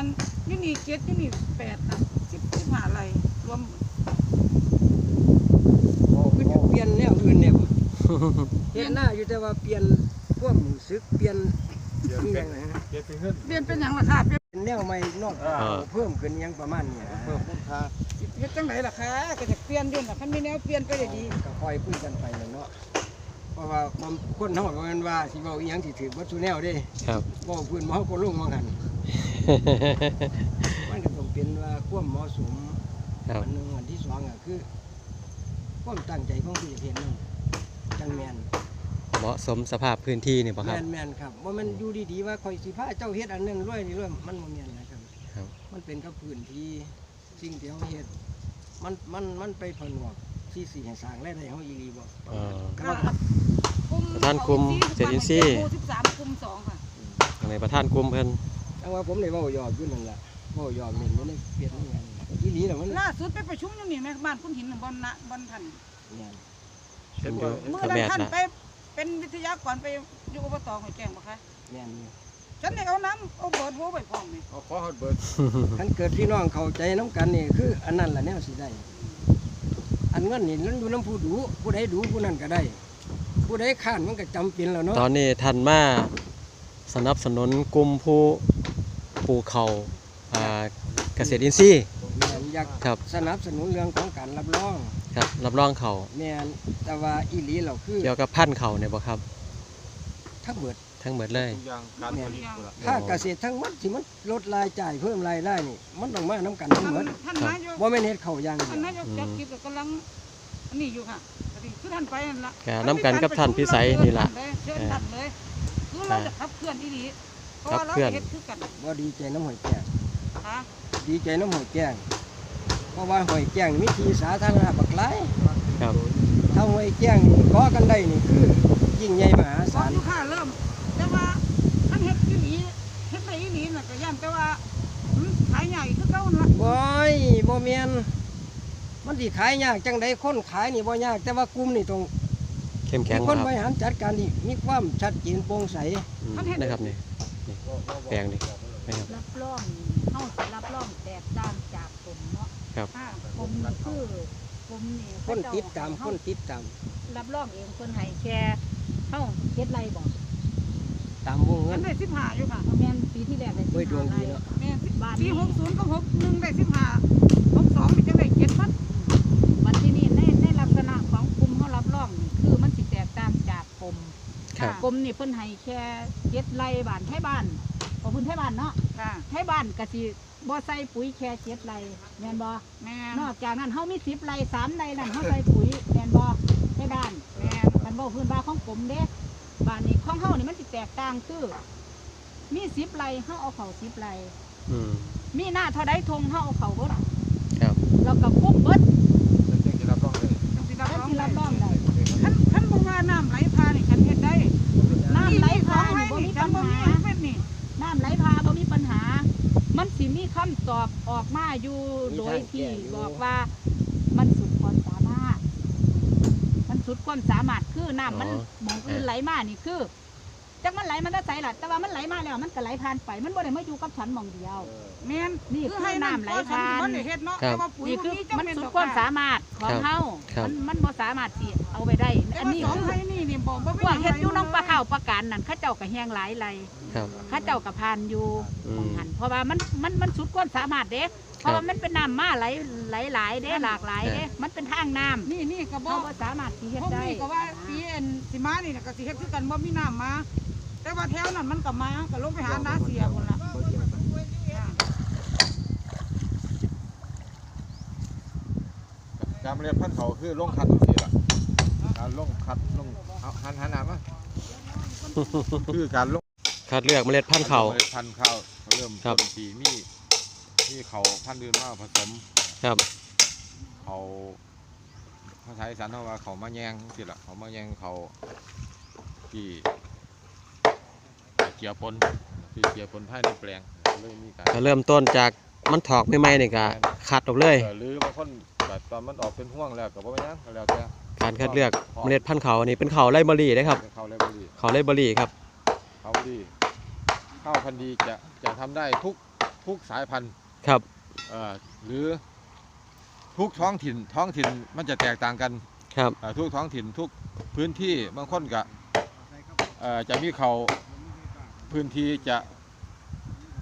อันนี่นี่เจ็ดนี่นี่แปดนะสิบสิบห้าไรรวมโอ้คือจะเปลี่ยนแนวอื่นเนี่ยบ่เฮ็ดหน้าอยู่แต่ว่าเปลี่ยนความรู้สึกเปลี่ยนเปลี่ยนอีหเป็ยันงนะฮะเปลี่ยนเป็นเงินเปลี่ยนเป็นอย่างราคาเปลี่ยนเป็นแนวใหม่นอกอ่าเพิ่มขึ้นอิหยังประมาณนี้นะเพิ่มคุณค่าเฮ็ดจังไหนล่ะคะก็จะเปลี่ยนอยู่น่ะคันมีแนวเปลี่ยนไปได้ดีก็ค่อยคุยกันไปแหล้วเนาะเพราะว่าบางคนเฮาก็แม่นว่าสิเว้าอีหยังสิถือบ่ทุแนวเด้ครับเว้าพื้นเฮาก็ลงว่างั้น มันก็ต้องเป็นว่าความเหมาะสมครับ อันหนึงอันที่สองอะคือ ความตั้งใจของผู้เฮ็ดนั่นจังแม่นเหมาะสมสภาพพื้นที่นี่บ่คแมรับ นแมนครับว่ามันอยู่ดีๆว่าคอยสิพาเจ้าเฮ็ดอันหนึงรวยนี่รวยมันบ่แม่นนะครับ ครับ มันเป็นกับพื้นที่สิ่งที่เฮาเฮ็ดมันมันมันไปผนวกที่สิให้สร้างรายได้เฮาอีหลีบ่อ๋อก็ว่าคุมท่านคุมเจ็ดอินซี่หมู่สิบสามคุมสองค่ะ ในประธานกลุ่มเพิ่นแต่ ว่าผมได้เว้าหยอกอยู่นั่นล่ะเว้าหยอกเล่นอยู่ในเปลี่ยนนี่ไงอีหลีน่ะมันล่าสุดไปประชุมอยู่นี่แม่บ้านคุณหินน่ะบอนนะบอนทันแม่นเพิ่นอยู่เมื่อกับนั้นแม่ท่านนะไปเป็นวิทยากรไปอยู่อบตหอยแกงบ่คะแม่นอยู่ฉันเนี่ยเอาน้ำเอาเบิดโทรไปพร้อมนี่เอาขอฮอดเบิร์ดคันเกิดพี่น้องเข้าใจนํกันนี่คือ อันนั้นล่ะแนวสิได้ อันเงินนี่มันอยู่นํผู้ดูผู้ใดดูผู้นั้นก็ได้ ผู้ใดค้านมันก็จำเป็นแล้วเนาะตอนนี้ท่านมาสนับสนุนกลุ่มผู้ ปลูกเขาวอ่าเกษตรอินทรีย์แม่นอยากครับสนับสนุนเรื่องของการรับรองครับรับรองเขาวแม่นแต่ว่าอีหลีเราคือเกี่ยวกับพันธุ์เขาวเนี่ยบ่ครับ ทั้งเบิด ทั้งหมดเลย ทุกอย่างการผลิตกูละถ้าเกษตรทั้งหมดที่มันลดรายจ่ายเพิ่มรายได้นี่ มันต้องมาน้ำกันทั้งหมดท่านนายกว่าไม่นเฮ็ดเขาวอย่างเดีท่านยวนายกจัดกิจกำลังอันนี้อยู่ค่ะอันนี้คือท่านไปนั่นละก็นำกันกับท่านพิสัยนี่ล่ะ เชิญท่านเลยคือเราจะขับเคลื่อนอีหลี เพราะว่าเราขับเคลื่อนเฮ็ดคือกันว่าดีใจน้ำหอยแก้งค่ะดีใจน้ำหอยแก้งเพราะว่าหอยแก้งมีที่สาธารณะบักหลายครับถ้าหอยแก้งนี่ก่อกันได้นี่คือยิ่งใหญ่มหาพอศาลลูกค้าเริ่ม แต่ว่าท่านเฮ็ดอีหลีเฮ็ดได้อีหลีน่ะก็ย่านแต่ว่าอืมขายใหญ่คือเก่านั่นล่ะโอ้ยบ่แม่นมันสิขายยากจังไดคนขายนี่บ่ยาก แต่ว่ากลุ่มนี่ต้องเข้มมีแข็งคนครับบริหารจัดการที่มีความชัดเจนโปร่งใสอืมนะครับนี่นี่ แปลงนี่นะครับ รับรองเฮาสิรับรองแตกต่างจากผมเนาะครับค่ะผมนี่คือผมนี่คนติดตามเขคนติดตามรับรองเองคนให้แค่เฮาเฮ็ดไรบ่ตามวงเงิมันนได้15อยู่ค่ะแม่นปีที่แล้วได้โอ้ยดวงดีเนาะแม่นปี60กับ61ได้15 62นี่จะได้7พันวันที่นี่ในในลักษณะของกลุ่มเฮารับรองนี่คือมันสิแตกต่างจากผม ครับกลุ่มนี่เพิ่นให้แค่เจ็ดไร่บ้านให้บ้านขอบคุณให้บ้านเนาะค่ะให้บ้านก็สิบ่ใส่ปุ๋ยแค่เจ็ดไร่แม่นบ่แม่นนอกจากนั้นเฮามี10ไร่3ไร่นั่นเฮาใส่ปุ๋ยแม่นบ่ให้บ้านแม่นกันบอกพื้นบ้านของผมเด้บ้านนี้ของเฮานี่มันสิแตกต่างคือมีสิบไร่เฮาเอาเขาสิบไร่อืม มีหน้าเท่าใดทงเฮาเอาเขาเบิดครับ แล้วก็คุ้มเบิดจะเจ๊งจะรับรองเลยจังสิรับท่านรองสิรับรองได้ คันคันบ่ว่าน้ำไหลพานี่ฉันเฮ็ดได้ น้ำไหลพา นี่ นี่บ่มี ฉั ปั น ญ บ่ หา มีเฮ็ดนี่ น้ำไหลพาบ่มีปัญหา มันสิมีคำตอบออกมาอยู่โดยที่บอกว่ามันสุดความสามารถ มันสุดความสามารถคือน้ำมันอ๋อ หมองอื่นไหลมานี่คือ จักมันไหลมันได้ใส่ล่ะแต่ว่ามันไหลมาแล้วมันก็ไหลผ่านไปมันบ่ได้มาอยู่กับฉันหมองเดียว แม่นนี่คือคือให้น้ำน้ำไหไหลลผ่าผ่านนมันได้เฮ็ดเนาะครับแต่ว่าปุ๋ยนี่บ่คือมีจังมันเป็นสุดดอกความค่ะสามารถของครับเฮาครับ มันมันบ่สามารถสิเอาไปได้แต่อันว่านี้สองคือให้นี่นี่บ่บ่มีพวกเฮ็ดอยู่หน้องปลาข้าวปลาการนั่นเขาเจ้าก็แฮงหลายไหลครับ เขาเจ้าก็ผ่านอยู่อืม หันเพราะว่ามันมันมันสุดความสามารถเด้เพราะว่ามันเป็นน้ำมาไหลไหลหลายเด้หลากหลายเด้มันเป็นทางน้ำนี่นี่ก็บ่เขาบ่สามารถสิเฮ็ดพวกได้ นี้ก็ว่าปีเอ็นสิมานี่น่ะก็สิเฮ็ดคือกันบ่มีน้ำมา แต่ว่าแถวนั้นมันก็มาก็ลงไปหานาเสียพุ่นล่ะการเมล็ดพันธุ์เขาคือลงคัดทุกทีละการลงคัดลงเอาหันหันหน้ามาคือการลงคัดเลือกเมล็ดพันธุ์เขาว เมล็ดพันธุ์ข้าวเริ่มครับ ต้นปีมีมีเขาพันธุ์อื่นมาผสมครับ เขาภาษาอีสานเขาว่าเขามาแยงสิละเขามาแยงเขาที่ เกี่ยวปนที่เกี่ยวปนภายในแปลงเลยมีการก็เริ่มต้นจากมันถอกใหม่ๆนี่ก็คัดออกเลย เออหรือบางคนแบบตอนมันออกเป็นห่วงแล้วก็บ่เป็นหยังก็แล้วแต่การคัดเลือกเมล็ดพันธุ์เขาวนี่เป็นเขาวไรเบอรี่นะครับเป็นเขาเลยบรีเขาวไรเบอรี่ครับเขาดีข้าวพันธุ์ดีจะจะทำได้ทุกทุกสายพันธุ์ครับ เอ่อหรือทุกท้องถิ่นท้องถิ่นมันจะแตกต่างกันครับ เอ่อทุกท้องถิ่นทุกพื้นที่บางคนก็เอ่อจะมีเขา พื้นที่จะ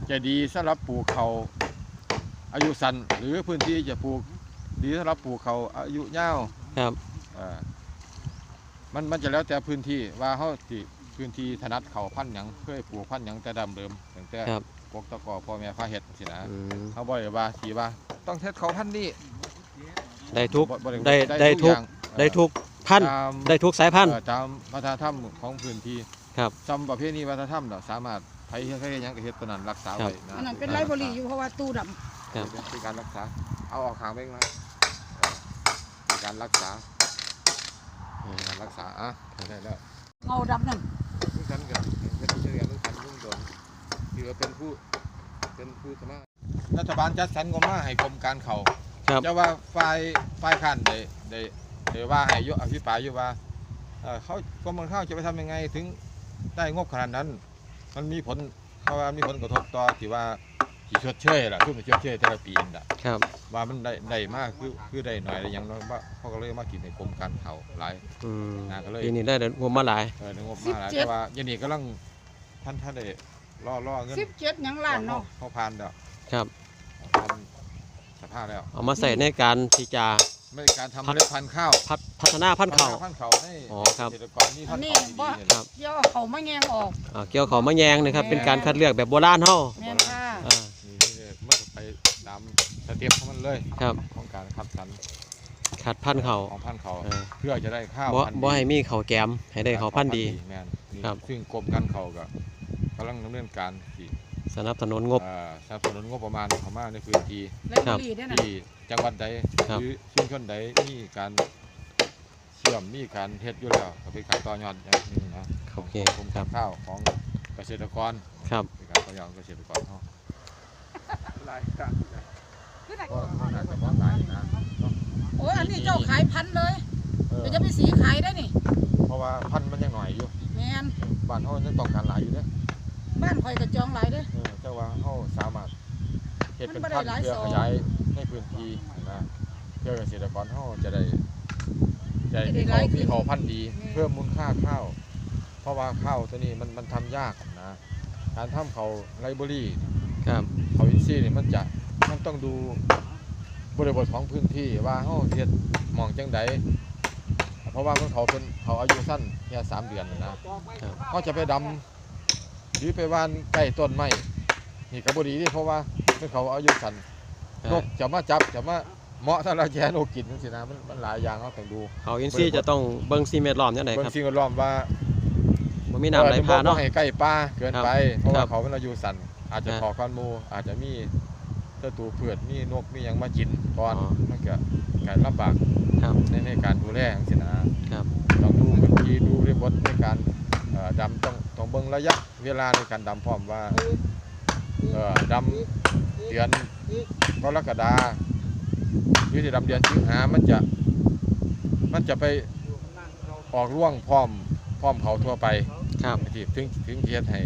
จะดีสำหรับปลูกเขาอายุสั้นหรือพื้นที่จะปลูกดีสำหรับปลูกเขาอายุยาวครับเอ่อมันมันจะแล้วแต่พื้นที่ว่าเขาที่พื้นที่ถนัดเขาพันธุ์หยังเคยปลูกพันธุ์หยังแต่ดำเดิมตั้งแต่ครับ ปกตะกอพ่อแม่พาเห็ดสินะอืมเขาบ่ได้ว่าสีว่า ต้องเฮ็ดเขาพันธุ์นี้ได้ทุก บ่บ่ได้ได้ทุก อย่างได้ทุกพันธุ์ตาม ได้ทุกสายพันธุ์ เอ่อตามวัฒนธรรมของพื้นที่ ครับจำประเภทนี้วัฒนธรรมน่ะสามารถไผเฮ็ดใครเฮ็ดหยังก็เฮ็ดตัวนั้นรักษาครับไว้นะอันนั้นเป็นไรบรีอยู่เพราะว่าตู้ดำครับเป็นการรักษา เอาออกห่างไปนะเป็นการรักษาอืมการรักษาอะได้แล้วเงาดำนั่นทุกท่านก็เป็นผู้เชี่ยวชาญทุกท่านทุกคนที่ว่าเป็นผู้เป็นผู้สามารถรัฐบาลจัดสรรงบมาให้กรมการเขาครับ จะว่าฝ่ายฝ่ายค้านได้ได้ได้ว่าให้ยกอภิปรายอยู่ว่าเอ่อเขากรมการข้าวจะไปทำยังไงถึง ได้งบขนาดนั้น มันมีผลเขาว่ามีผลกระทบต่อที่ว่าที่ชดเชยล่ะทุนชดเชยแต่ละปีนั่นล่ะครับ ว่ามันได้ได้มากคือคือได้หน่อยได้หยังน้อยว่าเขาก็เลยมากินในกรมการเขาหลาย อืมน่าก็เลย ปีนี้ได้งบมาหลาย เออในงบมาหลายแต่ว่ายันนี่กำลังท่านท่านได้ล่อล่อเงินสิบเจ็ดหยังล้านเนาะเขาผ่านแล้วครับ ผ่านสภาพแล้วเอามาใส่ในการที่จะ ไม่ได้การทำเมล็ดพันธุ์ข้าวพัฒ พัฒนาพันธุ์เขา พันธุ์เขาให้อ๋อครับ เกษตรกรนี่อัพันนธุ์นี้เขาที่บ่ดีเนี่ยครับเดี๋ยวเขามาแยงออกอ่าเกี่ยวเขามะแยงนะครับ เป็นการคัดเลือกแบบโบราณเฮาแม่นค่ะอ่า นี่นี่มันก็ไปตามสเต็ปของมันเลยครับ ของการคัดสรรคัดพันธุ์เขา ของพันธุ์เขาเออ เพื่อจะได้ข้าวบ่พันธุ์บ่ให้มีเขาแกมให้ได้เขาพันธุ์ดี แม่นนี่ครับ ซึ่งกรมการเขาก็กำลังดำเนินการที่สนับสนุนงบ เอ่อสนับสนุนงบประมาณเข้ามาในพื้นที่ไรบรีได้น่ะที่จังหวัดใดครับ หรือชุมชนใดมีการเชื่อมมีการเฮ็ดอยู่แล้วก็เป็นการต่อยอดอย่างหนึงนะโอเคของครับข้าวของเกษตรกรครับ เป็นการต่อยอดของเกษตรกรเฮาหลายการก็น่าจะบ่หลายนะเนาะโอ้ยอันนี้เจ้าขายพันเลยเออเดี๋ยวจะไปสีขายได้นี่เพราะว่าพันธุ์มันยังหน่อยอยู่แม่นบ้านเฮายังต้องการหลายอยู่เด้อบ้านข่อยกระจองหลายเด้อ เออแต่ว่าเฮาสามารถเฮ็ดเป็นมันบ่พันได้ธุ์หลายเพื่อซอง ขยายในพื้นที่นะเพื่อเกษตรกรเฮาจะได้ จะได้มีเขามีเขาพันธุ์ดี เพิ่มมูลค่าข้าว เพราะว่าข้าวตัวนี้มันมันทำยากนะการทำเขาไรเบอรี่ครับ เขาอินทรีย์นี่มันจะมันต้องดูบริบทของพื้นที่ว่าเฮาเฮ็ดหมองจังใดเพราะว่ามันเขาเป็นเขาอายุสั้นแค่สามเดือนนะเขาจะไปดำหรือไปว่านใกล้ต้นไม้นี่ก็บ่ดีที่เพราะว่าเป็นเขาอายุสั้นนกจะมาจับจะมา เหมาะถ้าเราแย่นกกินจังซี่นะมันมันหลายอย่างเราต้องดูเขาอินซีย์จะต้องเบิ่งซีเมตรล้อมจังไดเบิ่คงรับสิ่งแวดล้อมว่าบ่มีน้ำไหลผ่านเนาะเนาะให้ใกล้ป่าเกินไปเพราะครัว่าบเขาเป็นอายุสั้นอาจจะอ่า ขอควันหมูอาจจะมีศัตรูพืชมีนกมีหยังมากินก่อนอ๋อมันก็การลำบาก ครับ ในในการดูแลจังซี่นะครับ ต้องดูพื้นที่ดูเรียบทในการเอ่อดำต้องต้องเบิ่งระยะเวลาในการดำพร้อมว่าเอ่อดำเดือนกรกฎา หรือที่ดำเดือนสิงหามันจะ มันจะไปออกร่วงพร้อมพร้อมเขาทั่วไปครับที่ถึงถึงเทียดให้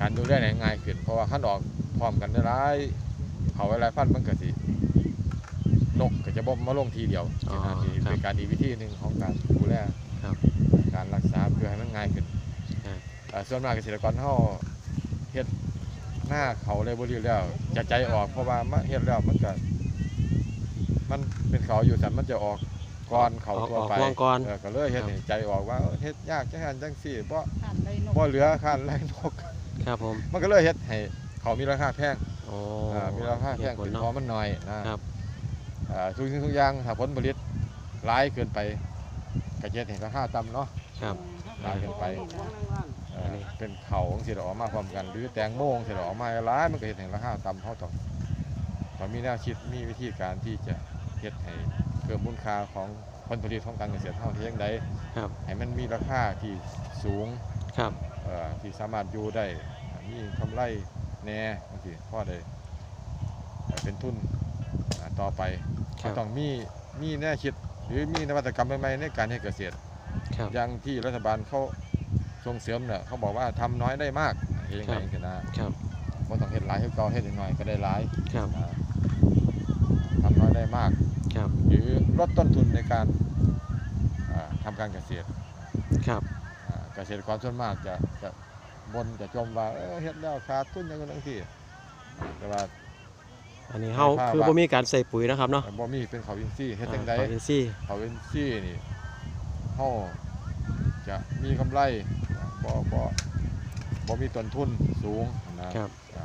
การดูแลได้ง่ายขึ้นเพราะว่าขั้นออกพร้อมกันได้หลายเขาหลายพันธุ์มันก็สินกก็จะบ่มาลงทีเดียวอ๋อที่ครับเป็นการดีวิธีหนึ่งของการดูแลครับการรักษาเพื่อให้มันง่ายขึ้นครับเอ่อส่วนมากเกษตรกรเฮาเฮ็ดหน้าเขาเลยบ่ดีแล้วจะใจออกเพราะว่ามาเฮ็ดแล้วมันก็ มันเป็นเขาอยู่แต่มันจะออกก่อนเขาออกทั่วออกไปร่วงก่อน เออก็เลยเฮ็ดครับให้ใจออกว่าเออเฮ็ดยากจังหันจังซี่บ่ผ่านไรนกบ่เหลือค่าไล่นก ครับผมมันก็เลยเฮ็ดให้เขามีราคาแพงโอ้อ่ามีราคาแพงเหตุผลขึ้นเนาะ เพราะมันน้อยนะครับ อ่าทุกสิ่งทุกอย่างถ้าผลผลิตหลายเกินไปก็จะเฮ็ดให้ราคาต่ำเนาะ ครับหลายเกินไป เอ่อเป็นเขาจังซี่ออกมาพร้อมกัน หรือแตงโมจังซี่ออกมาหลายมันก็เฮ็ดให้ราคาต่ำเฮาต้องต้องมีแนวคิดมีวิธีการที่จะเฮ็ดให้เพิ่มมูลค่าของผลผลิตของการเกษตรเฮาที่จังไดครับให้มันมีราคาที่สูงครับเอ่อที่สามารถอยู่ได้มีกำไรแหน่บางทีพ่อได้เอ่อเป็นทุนอ่าต่อไปครัก็บต้องมีมีแน่คิดหรือมีนวัตกรรมใหม่ๆในการให้เกษตร ครับ อย่างที่รัฐบาลเขาส่งเสริมเนี่ยเขาบอกว่าทำน้อยได้มากเองครัเอบงกันนะครับบ่ต้องเฮ็ดหลายคือเก่าเฮ็ดน้อยๆก็ได้หลายครับ อ่าทำน้อยได้มาก ครับหรือลดต้นทุนในการอ่าทำการเกษตรครับอ่าเกษตรกรส่วนมากจะจะบนจะจมว่าเออเฮ็ดแล้วขาดทุนอย่างนั้นจังซี่อ่าแต่ว่าอันนี้เฮาคือบ่มีการใส่ปุ๋ยนะครับเนาะบ่มีเป็นเขาวอินทรีย์เฮ็ดจังไดอ่าอินซี่เขาวอินทรีย์นี่เฮาจะมีกำไรบ่บ่บ่มีต้นทุนสูงนะครับอ่า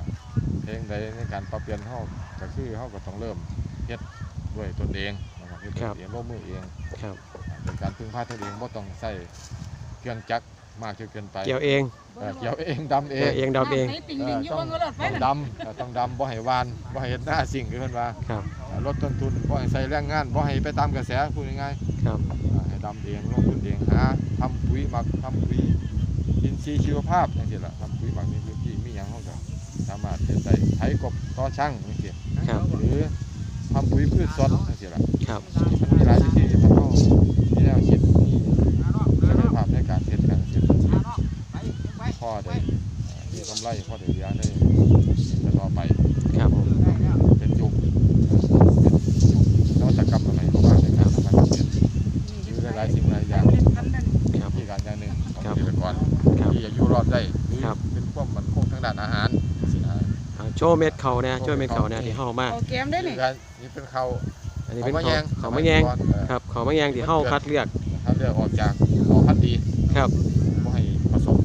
เพลงใดในการปรับเปลี่ยนเฮาก็คือเฮาก็ต้องเริ่มเฮ็ด ด้วยตนเองนะครับเฮ็ดด้วยตัวเองลงมือเองครับเป็นการพึ่งพาตัวเองบ่ต้องใส่เครื่องจักรมากจนเกินไปเกี่ยวเองเออเกี่ยวเองดำเอเกี่ยวงเองดำเองน้ำใสติ่งดิงอยู่บนรถไฟต้องนั่นดำเออต้องดำบ่ให้หวานบ่ให้เฮ็ดหน้าสิ่งคือเพิ่นว่าครับเออลดต้นทุนบ่ให้ใส่แรงงานบ่ให้ไปตามกระแสพูดง่ายครับๆเออให้ดำเองลงทุนเองหาทำปุ๋ยหมักทำปุ๋ยอินทรีย์ชีวภาพจังซี่ล่ะทำปุ๋ยหมักในพื้นที่มีหยังเฮาก็สามารถเฮ็ดได้ไถกบต่อช่างจังซี่ครับหรือ ทำปุ๋ยพืชสดจังซี่ล่ะครับมันมีหลายวิธีที่ทำเฮามีแนวคิดมีศักยภาพในการเฮ็ดการเกษตรพ่อได้เอ่อมีกำไรพ่อได้เหลือได้จะต่อไปครับผมเป็นยุคเป็นยุคนวัตกรรมอะไรเข้ามาในการทำการเกษตรหรือหลายๆสิ่งหลายอย่างครับที่การอย่างหนึ่งของครับเกษตรกรครับที่จะอยู่รอดได้หรือครับเป็นความมั่นคงทางด้านอาหารสินะอ่าโชว์เม็ดเขาเนี่ยโชว์เม็ดเขาเนี่ยที่เฮาเอามาเอาแกมได้นี่คือการ นี่เป็นเขาอันนี้เป็นมะเขาแยงเขามะแยงสยก่อนเออครับเขามะแยงที่เฮาคัดเลือกเขาเลือกออกจากเขาพันธุ์ดีครับบ่ให้ผสม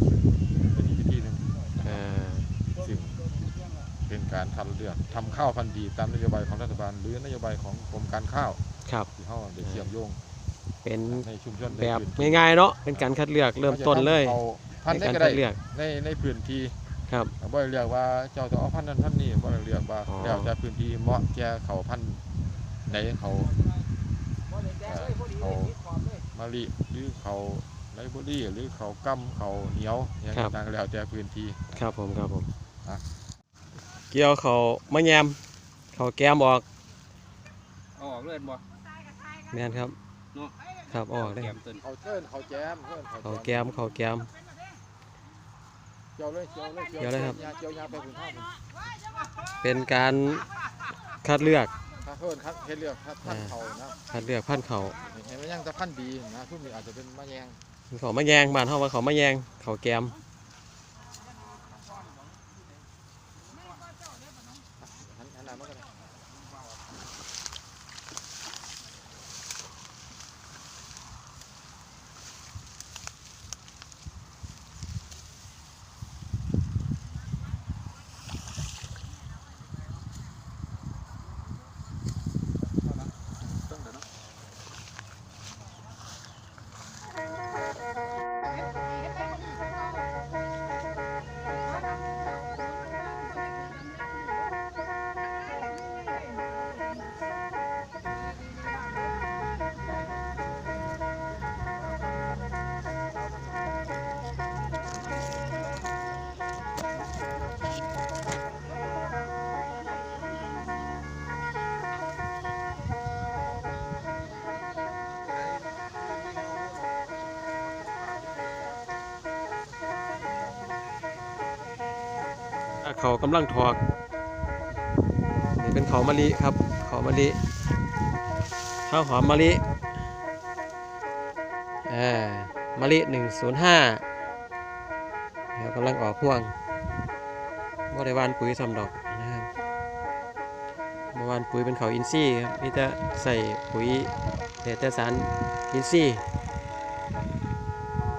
เป็นอีกวิธีหนึ่งเอ่อซึ่งเป็นการคัดเลือกทำข้าวพันธุ์ดีตามนโยบายของรัฐบาลหรือนโยบายของกรมการข้าวครับที่เขาได้เชื่อมโยงเป็นในชุมชนในแบบพื้นที่ง่ายๆเนาะเป็นการคัดเลือกเริ่มต้นเลยขาจะทำเอาพันธุ์ในได้การก็คัได้ดเลือกในในพื้นที่ ครับบ่ได้เรียกว่าเจ้าต้องเอาพันธุ์นั้นพันธุ์นี้บ่ได้เรียกว่าอ๋อ แล้วแต่พื้นที่เหมาะแก่เขาพันธุ์ไหนเขาเอ่อเขามะลิหรือเขาไรเบอรี่หรือเขากำเขาเหนียวอย่างต่างๆแล้วแต่พื้นที่ ครับผมครับผมอะ เกี่ยวเขามะแยมเขาแก้มออกเอาออกเลยบ่แม่นครับเนาะครับออกได้แกมต้นเขาเชิญเขาแจมเชิญเขาแก้มเขาแก้ม เกี่ยวเลยเกี่ยวเลยเกี่ยวเลยครับเกี่ยวยาไปพื้นที่เป็นการคัดเลือกถ้าเพิ่นคัดเฮ็ดเลือกคัดพันธุ์เขานะคัดเลือกพันธุ์เขาเห็นมันยังจะพันธุ์ดีนะทุกนี้อาจจะเป็นมะแยงเขามะแยงบ้านเฮาว่าเขามะแยงเขาแก้ม เขากำลังถอกนี่เป็นเขามะลิครับเขามะลิข้าวหอมมะลิอ่ามะลิ105เดี๋ยวกำลังออกพ่วงบ่ได้หวานปุ๋ยสำดอกนะครับเมื่อวานปุ๋ยเป็นเขาอินทรีย์ครับนี่จะใส่ปุ๋ยเศษสารอินทรีย์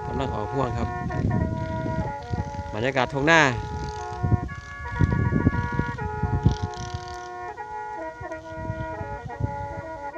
กำลังออกพ่วงครับบรรยากาศทงหน้า